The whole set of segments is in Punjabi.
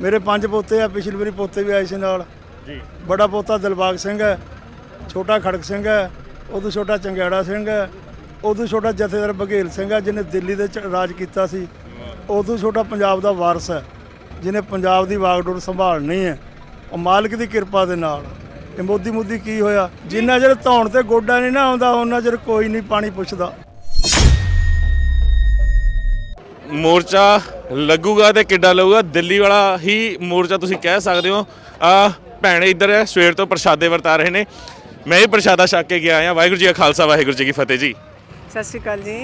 ਮੇਰੇ ਪੰਜ ਪੋਤੇ ਆ ਪਿਛਲੀ ਵਾਰੀ ਪੋਤੇ ਵੀ ਆਏ ਸੀ ਨਾਲ। ਜੀ। ਬੜਾ ਪੋਤਾ ਦਿਲਬਾਗ ਸਿੰਘ ਹੈ ਛੋਟਾ ਖੜਕ ਸਿੰਘ ਹੈ ਉਦੋਂ ਛੋਟਾ ਚੰਗਿਆੜਾ ਸਿੰਘ ਹੈ ਉਦੋਂ ਛੋਟਾ ਜਥੇਦਾਰ ਬਘੇਲ ਸਿੰਘ ਹੈ ਜਿਹਨੇ ਦਿੱਲੀ ਦੇ ਰਾਜ ਕੀਤਾ ਸੀ। ਉਦੋਂ ਛੋਟਾ ਪੰਜਾਬ ਦਾ ਵਾਰਸ ਹੈ ਜਿਹਨੇ ਪੰਜਾਬ ਦੀ ਵਾਗਡੋਰ ਸੰਭਾਲਣੀ ਹੈ। ਉਹ ਮਾਲਕ ਦੀ ਕਿਰਪਾ ਦੇ ਨਾਲ। ਇਹ ਮੋਦੀ ਮੋਦੀ ਕੀ ਹੋਇਆ? ਜਿੰਨਾ ਚਿਰ ਧੌਣ ਤੇ ਗੋਡਾ ਨਹੀਂ ਨਾ ਆਉਂਦਾ ਉਹਨਾਂ ਚਿਰ ਕੋਈ ਨਹੀਂ ਪਾਣੀ ਪੁੱਛਦਾ। ਮੋਰਚਾ ਲੱਗੂਗਾ ਤੇ ਕਿੱਡਾ ਲੱਗੂਗਾ? ਦਿੱਲੀ ਵਾਲਾ ਹੀ ਮੋਰਚਾ ਤੁਸੀਂ ਕਹਿ ਸਕਦੇ ਹੋ। ਆ ਭੈਣ ਇੱਧਰ ਹੈ ਸਵੇਰ ਤੋਂ ਪ੍ਰਸ਼ਾਦੇ ਵਰਤਾ ਰਹੇ ਨੇ। ਮੈਂ ਹੀ ਪ੍ਰਸ਼ਾਦਾ ਛਕ ਕੇ ਗਿਆ ਆ ਵਾਹਿਗੁਰੂ ਜੀ ਕਾ ਖਾਲਸਾ ਵਾਹਿਗੁਰੂ ਜੀ ਕੀ ਫਤਿਹ ਜੀ। ਸਤਿ ਸ਼੍ਰੀ ਅਕਾਲ ਜੀ।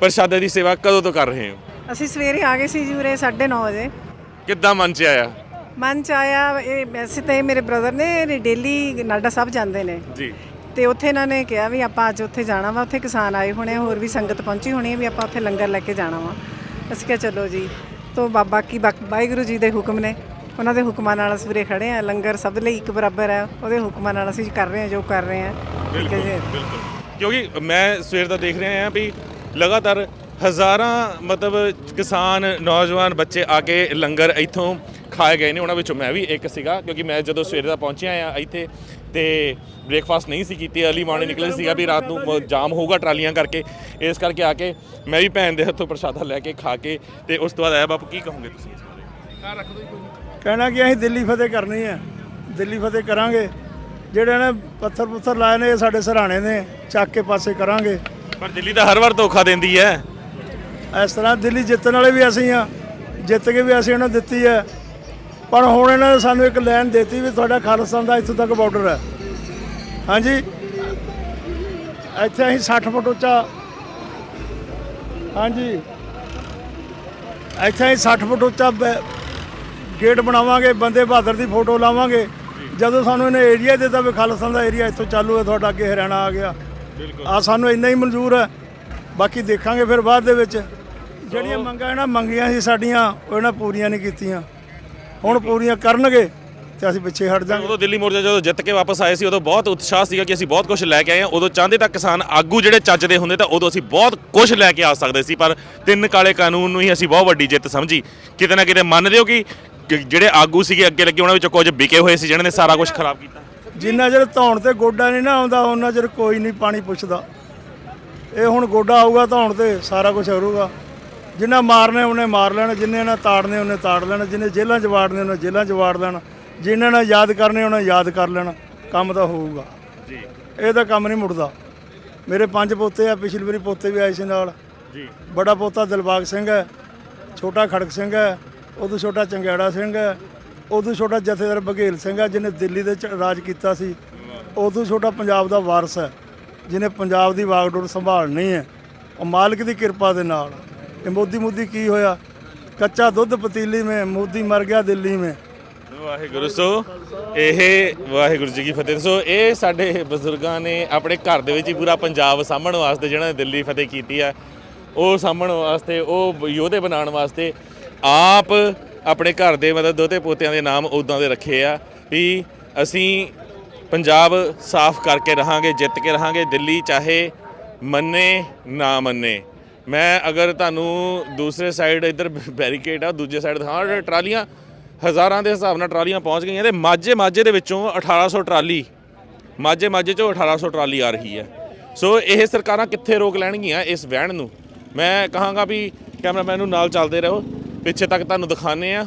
ਪ੍ਰਸ਼ਾਦੇ ਦੀ ਸੇਵਾ ਕਦੋਂ ਤੋਂ ਕਰ ਰਹੇ ਹੋ? ਅਸੀਂ ਸਵੇਰੇ ਆ ਗਏ ਸੀ ਜੀ ਉਰੇ 9:30 ਵਜੇ। ਕਿੱਦਾਂ ਮਨ ਚ ਆਇਆ? ਮਨ ਚ ਆਇਆ ਇਹ ਵੈਸੇ ਤਾਂ ਇਹ ਮੇਰੇ ਬ੍ਰਦਰ ਨੇ ਡੇਲੀ ਨਾਡਾ ਸਾਹਿਬ ਜਾਂਦੇ ਨੇ। ਜੀ। ਤੇ ਉੱਥੇ ਇਹਨਾਂ ਨੇ ਕਿਹਾ ਵੀ ਆਪਾਂ ਅੱਜ ਉੱਥੇ ਜਾਣਾ ਵਾ ਉੱਥੇ ਕਿਸਾਨ ਆਏ ਹੋਣੇ ਆ, ਹੋਰ ਵੀ ਸੰਗਤ ਪਹੁੰਚੀ ਹੋਣੀ ਹੈ ਵੀ ਆਪਾਂ ਉੱਥੇ ਲੰਗਰ ਲੈ ਕੇ ਜਾਣਾ ਵਾ। ਅਸੀਂ ਕਿਹਾ ਚਲੋ ਜੀ ਤੋਂ ਬਾਬਾ ਕੀ ਬਾ- ਵਾਹਿਗੁਰੂ ਜੀ ਦੇ ਹੁਕਮ ਨੇ। ਉਹਨਾਂ ਦੇ ਹੁਕਮਾਂ ਨਾਲ ਅਸੀਂ ਉਰੇ ਖੜੇ ਆ ਲੰਗਰ ਸਭ ਲਈ ਇੱਕ ਬਰਾਬਰ ਹੈ ਉਹਦੇ ਹੁਕਮਾਂ ਨਾਲ ਅਸੀਂ ਕਰ ਰਹੇ ਹਾਂ ਜੋ ਕਰ ਰਹੇ ਹਾਂ ਠੀਕ ਹੈ ਜੀ। ਬਿਲਕੁਲ। ਕਿਉਂਕਿ ਮੈਂ ਸਵੇਰ ਦਾ ਦੇਖ ਰਿਹਾ ਹਾਂ ਵੀ ਲਗਾਤਾਰ ਹਜ਼ਾਰਾਂ ਮਤਲਬ ਕਿਸਾਨ ਨੌਜਵਾਨ ਬੱਚੇ ਆ ਕੇ ਲੰਗਰ ਇੱਥੋਂ ਖਾਏ ਗਏ ਨੇ। ਉਹਨਾਂ ਵਿੱਚੋਂ ਮੈਂ ਵੀ ਇੱਕ ਸੀਗਾ ਕਿਉਂਕਿ ਮੈਂ ਜਦੋਂ ਸਵੇਰੇ ਦਾ ਪਹੁੰਚਿਆ ਆ ਇੱਥੇ ਤੇ ਬ੍ਰੇਕਫਾਸਟ ਨਹੀਂ ਸੀ ਕੀਤੀ ਅਰਲੀ ਮਾਰਨਿੰਗ ਨਿਕਲੇ ਸੀਗਾ ਵੀ ਰਾਤ ਨੂੰ ਜਾਮ ਹੋਊਗਾ ਟਰਾਲੀਆਂ ਕਰਕੇ ਇਸ ਕਰਕੇ ਆ ਕੇ ਮੈਂ ਵੀ ਭੈਣ ਦੇ ਹੱਥੋਂ ਪ੍ਰਸ਼ਾਦਾ ਲੈ ਕੇ ਖਾ ਕੇ ਤੇ ਉਸ ਤੋਂ ਬਾਅਦ ਆਇਆ ਬਾਪੂ ਕੀ ਕਹੋਗੇ ਤੁਸੀਂ ਇਸ ਬਾਰੇ? ਕਹਿਣਾ ਕਿ ਅਸੀਂ ਦਿੱਲੀ ਫਤਿਹ ਕਰਨੀ ਹੈ ਦਿੱਲੀ ਫਤਿਹ ਕਰਾਂਗੇ। ਜਿਹੜੇ ਨੇ ਪੱਥਰ ਪੁੱਥਰ ਲਾਏ ਨੇ ਇਹ ਸਾਡੇ ਸਰਾਣੇ ਨੇ ਚੱਕ ਕੇ ਪਾਸੇ ਕਰਾਂਗੇ। ਪਰ ਦਿੱਲੀ ਤਾਂ ਹਰ ਵਾਰ ਧੋਖਾ ਦਿੰਦੀ ਹੈ। ਇਸ ਤਰ੍ਹਾਂ ਦਿੱਲੀ ਜਿੱਤਣ ਵਾਲੇ ਵੀ ਅਸੀਂ ਆ ਜਿੱਤ ਕੇ ਵੀ ਅਸੀਂ ਉਹਨਾਂ ਦਿੱਤੀ ਹੈ। ਪਰ ਹੁਣ ਇਹਨਾਂ ਨੇ ਸਾਨੂੰ ਇੱਕ ਲਾਈਨ ਦਿੱਤੀ ਵੀ ਤੁਹਾਡਾ ਖਾਲਿਸਤਾਨ ਦਾ ਇੱਥੋਂ ਤੱਕ ਬਾਰਡਰ ਹੈ। ਹਾਂਜੀ। ਇੱਥੇ ਅਸੀਂ 60 ਫੁੱਟ ਉੱਚਾ। ਹਾਂਜੀ। ਇੱਥੇ ਅਸੀਂ 60 ਫੁੱਟ ਉੱਚਾ ਗੇਟ ਬਣਾਵਾਂਗੇ ਬੰਦੇ ਬਹਾਦਰ ਦੀ ਫੋਟੋ ਲਾਵਾਂਗੇ। ਜਦੋਂ ਸਾਨੂੰ ਇਹਨੇ ਏਰੀਆ ਦਿੱਤਾ ਵੀ ਖਾਲਿਸਤਾਨ ਦਾ ਏਰੀਆ ਇੱਥੋਂ ਚਾਲੂ ਹੈ ਤੁਹਾਡਾ ਅੱਗੇ ਹਰਿਆਣਾ ਆ ਗਿਆ। ਆ ਸਾਨੂੰ ਇੰਨਾ ਹੀ ਮਨਜ਼ੂਰ ਹੈ। ਬਾਕੀ ਦੇਖਾਂਗੇ ਫਿਰ ਬਾਅਦ ਦੇ ਵਿੱਚ। ਜਿਹੜੀਆਂ ਮੰਗਾਂ ਇਹਨਾਂ ਮੰਗੀਆਂ ਸੀ ਸਾਡੀਆਂ ਉਹ ਇਹਨਾਂ ਪੂਰੀਆਂ ਨਹੀਂ ਕੀਤੀਆਂ। ਹੁਣ ਪੂਰੀਆਂ ਕਰਨਗੇ ਤੇ ਅਸੀਂ ਪਿੱਛੇ ਹਟ ਜਾਾਂਗੇ ਉਦੋਂ ਦਿੱਲੀ ਮੋਰਚਾ ਜਦੋਂ ਜਿੱਤ ਕੇ ਵਾਪਸ ਆਏ ਸੀ ਉਦੋਂ ਬਹੁਤ ਉਤਸ਼ਾਹ ਸੀਗਾ ਕਿ ਅਸੀਂ ਬਹੁਤ ਕੁਝ ਲੈ ਕੇ ਆਏ ਹਾਂ। ਉਦੋਂ ਚਾਹੁੰਦੇ ਤਾਂ ਕਿਸਾਨ ਆਗੂ ਜਿਹੜੇ ਚੱਜ ਦੇ ਹੁੰਦੇ ਤਾਂ ਉਦੋਂ ਅਸੀਂ ਬਹੁਤ ਕੁਝ ਲੈ ਕੇ ਆ ਸਕਦੇ ਸੀ ਪਰ ਤਿੰਨ ਕਾਲੇ ਕਾਨੂੰਨ ਨੂੰ ਹੀ ਅਸੀਂ ਬਹੁਤ ਵੱਡੀ ਜਿੱਤ ਸਮਝੀ। ਕਿਤੇ ਨਾ ਕਿਤੇ ਮੰਨਦੇ ਹੋ ਕਿ ਕਿ ਜਿਹੜੇ ਆਗੂ ਸੀਗੇ ਅੱਗੇ ਲੱਗੇ ਉਹਨਾਂ ਵਿੱਚੋਂ ਕੁਝ ਵਿਕੇ ਹੋਏ ਸੀ ਜਿਹਨਾਂ ਨੇ ਸਾਰਾ ਕੁਝ ਖਰਾਬ ਕੀਤਾ। ਜਿੰਨਾ ਚਿਰ ਧੌਣ ਤੇ ਗੋਡਾ ਨਹੀਂ ਨਾ ਆਉਂਦਾ ਉਹਨਾਂ ਚਿਰ ਕੋਈ ਨਹੀਂ ਪਾਣੀ ਪੁੱਛਦਾ। ਇਹ ਹੁਣ ਗੋਡਾ ਆਊਗਾ ਧੌਣ ਤੇ ਸਾਰਾ ਕੁਝ ਹੋਊਗਾ ਜਿੰਨਾ ਮਾਰਨੇ ਉਹਨੇ ਮਾਰ ਲੈਣਾ ਜਿੰਨੇ ਨਾਲ ਤਾੜਨੇ ਉਹਨੇ ਤਾੜ ਲੈਣਾ ਜਿੰਨੇ ਜੇਲ੍ਹਾਂ 'ਚ ਵਾੜਨੇ ਉਹਨੇ ਜੇਲ੍ਹਾਂ 'ਚ ਵਾੜ ਲੈਣਾ ਜਿਨ੍ਹਾਂ ਨਾਲ ਯਾਦ ਕਰਨੇ ਉਹਨੇ ਯਾਦ ਕਰ ਲੈਣਾ ਕੰਮ ਤਾਂ ਹੋਊਗਾ। ਜੀ। ਇਹ ਤਾਂ ਕੰਮ ਨਹੀਂ ਮੁੜਦਾ। ਮੇਰੇ ਪੰਜ ਪੋਤੇ ਆ ਪਿਛਲੀ ਵਾਰੀ ਪੋਤੇ ਵੀ ਆਏ ਸੀ ਨਾਲ। ਜੀ। ਬੜਾ ਪੋਤਾ ਦਿਲਬਾਗ ਸਿੰਘ ਹੈ ਛੋਟਾ ਖੜਕ ਸਿੰਘ ਹੈ ਉਦੋਂ ਛੋਟਾ ਚੰਗਿਆੜਾ ਸਿੰਘ ਹੈ ਉਦੋਂ ਛੋਟਾ ਜਥੇਦਾਰ ਬਘੇਲ ਸਿੰਘ ਹੈ ਜਿਹਨੇ ਦਿੱਲੀ ਦੇ ਰਾਜ ਕੀਤਾ ਸੀ। ਉਦੋਂ ਛੋਟਾ ਪੰਜਾਬ ਦਾ ਵਾਰਸ ਹੈ ਜਿਹਨੇ ਪੰਜਾਬ ਦੀ ਵਾਗਡੋਰ ਸੰਭਾਲਣੀ ਹੈ। ਉਹ ਮਾਲਕ ਦੀ ਕਿਰਪਾ ਦੇ ਨਾਲ। ਇਹ ਮੋਦੀ ਮੋਦੀ ਕੀ ਹੋਇਆ? ਕੱਚਾ ਦੁੱਧ ਪਤੀਲੀ ਮੇ, ਮੋਦੀ ਮਰ ਗਿਆ ਦਿੱਲੀ ਮੇ। ਵਾਹਿਗੁਰੂ ਸੋ, ਇਹ ਵਾਹਿਗੁਰੂ ਜੀ ਕੀ ਫਤਿਹ। ਸੋ, ਇਹ ਸਾਡੇ ਬਜ਼ੁਰਗਾਂ ਨੇ ਆਪਣੇ ਘਰ ਦੇ ਵਿੱਚ ਹੀ ਪੂਰਾ ਪੰਜਾਬ ਸਾਂਭਣ ਵਾਸਤੇ ਜਿਹਨਾਂ ਨੇ ਦਿੱਲੀ ਫਤਿਹ ਕੀਤੀ ਆ, ਉਹ ਸਾਂਭਣ ਵਾਸਤੇ, ਉਹ ਯੋਧੇ ਬਣਾਉਣ ਵਾਸਤੇ ਆਪ ਆਪਣੇ ਘਰ ਦੇ ਮਤਲਬ ਦੋਤੇ ਪੋਤਿਆਂ ਦੇ ਨਾਮ ਉਦਾਂ ਦੇ ਰੱਖੇ ਆ ਵੀ ਅਸੀਂ ਪੰਜਾਬ ਸਾਫ਼ ਕਰਕੇ ਰਹਾਂਗੇ, ਜਿੱਤ ਕੇ ਰਹਾਂਗੇ, ਦਿੱਲੀ ਚਾਹੇ ਮੰਨੇ, ਨਾ ਮੰਨੇ। ਮੈਂ ਅਗਰ ਤੁਹਾਨੂੰ ਦੂਸਰੇ ਸਾਈਡ ਇੱਧਰ ਬੈਰੀਕੇਡ ਆ, ਦੂਜੇ ਸਾਈਡ ਦਿਖਾਵਾਂ ਟਰਾਲੀਆਂ, ਹਜ਼ਾਰਾਂ ਦੇ ਹਿਸਾਬ ਨਾਲ ਟਰਾਲੀਆਂ ਪਹੁੰਚ ਗਈਆਂ ਤੇ ਮਾਝੇ ਮਾਝੇ ਦੇ ਵਿੱਚੋਂ 1800 ਟਰਾਲੀ, ਮਾਝੇ ਮਾਝੇ ਚੋਂ 1800 ਟਰਾਲੀ ਆ ਰਹੀ ਹੈ। ਸੋ ਇਹ ਸਰਕਾਰਾਂ ਕਿੱਥੇ ਰੋਕ ਲੈਣਗੀਆਂ ਇਸ ਵਹਿਣ ਨੂੰ? ਮੈਂ ਕਹਾਂਗਾ ਵੀ ਕੈਮਰਾਮੈਨ ਨੂੰ ਨਾਲ ਚੱਲਦੇ ਰਹੋ। ਪਿੱਛੇ ਤੱਕ ਤੁਹਾਨੂੰ ਦਿਖਾਣੇ ਆ